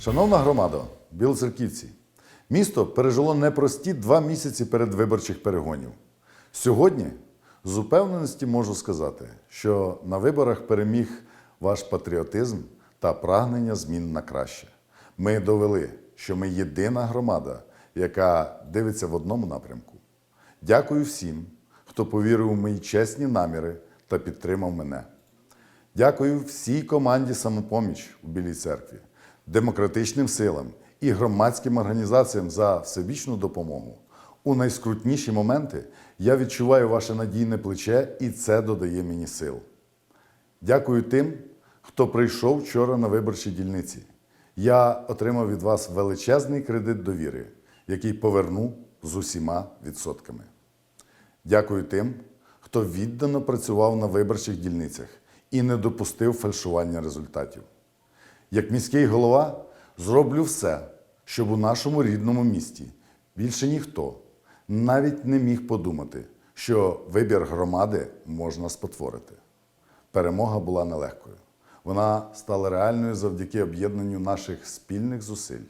Шановна громада, білоцерківці, місто пережило непрості два місяці перед виборчих перегонів. Сьогодні з упевненості можу сказати, що на виборах переміг ваш патріотизм та прагнення змін на краще. Ми довели, що ми єдина громада, яка дивиться в одному напрямку. Дякую всім, хто повірив у мої чесні наміри та підтримав мене. Дякую всій команді самопоміч у Білій церкві, демократичним силам і громадським організаціям за всебічну допомогу. У найскрутніші моменти я відчуваю ваше надійне плече, і це додає мені сил. Дякую тим, хто прийшов вчора на виборчі дільниці. Я отримав від вас величезний кредит довіри, який поверну з усіма відсотками. Дякую тим, хто віддано працював на виборчих дільницях і не допустив фальшування результатів. Як міський голова зроблю все, щоб у нашому рідному місті більше ніхто навіть не міг подумати, що вибір громади можна спотворити. Перемога була нелегкою. Вона стала реальною завдяки об'єднанню наших спільних зусиль.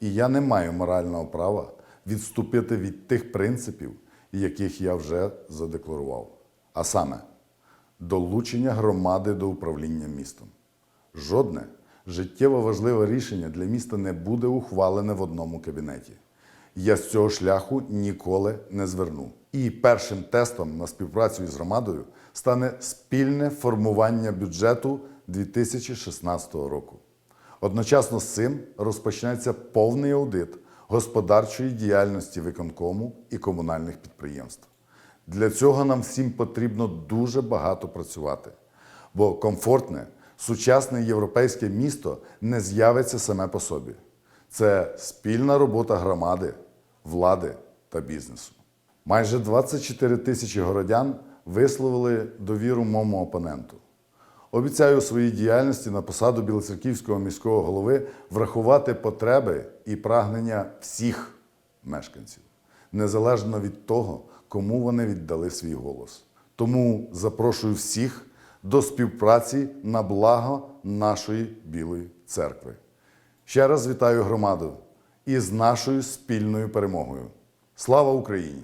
І я не маю морального права відступити від тих принципів, яких я вже задекларував. А саме, долучення громади до управління містом. Жодне життєво важливе рішення для міста не буде ухвалене в одному кабінеті. Я з цього шляху ніколи не зверну. І першим тестом на співпрацю із громадою стане спільне формування бюджету 2016 року. Одночасно з цим розпочнеться повний аудит господарчої діяльності виконкому і комунальних підприємств. Для цього нам всім потрібно дуже багато працювати, бо комфортне, сучасне європейське місто не з'явиться саме по собі. Це спільна робота громади, влади та бізнесу. Майже 24 тисячі городян висловили довіру моєму опоненту. Обіцяю у своїй діяльності на посаду Білоцерківського міського голови врахувати потреби і прагнення всіх мешканців, незалежно від того, кому вони віддали свій голос. Тому запрошую всіх до співпраці на благо нашої Білої церкви. Ще раз вітаю громаду із нашою спільною перемогою. Слава Україні!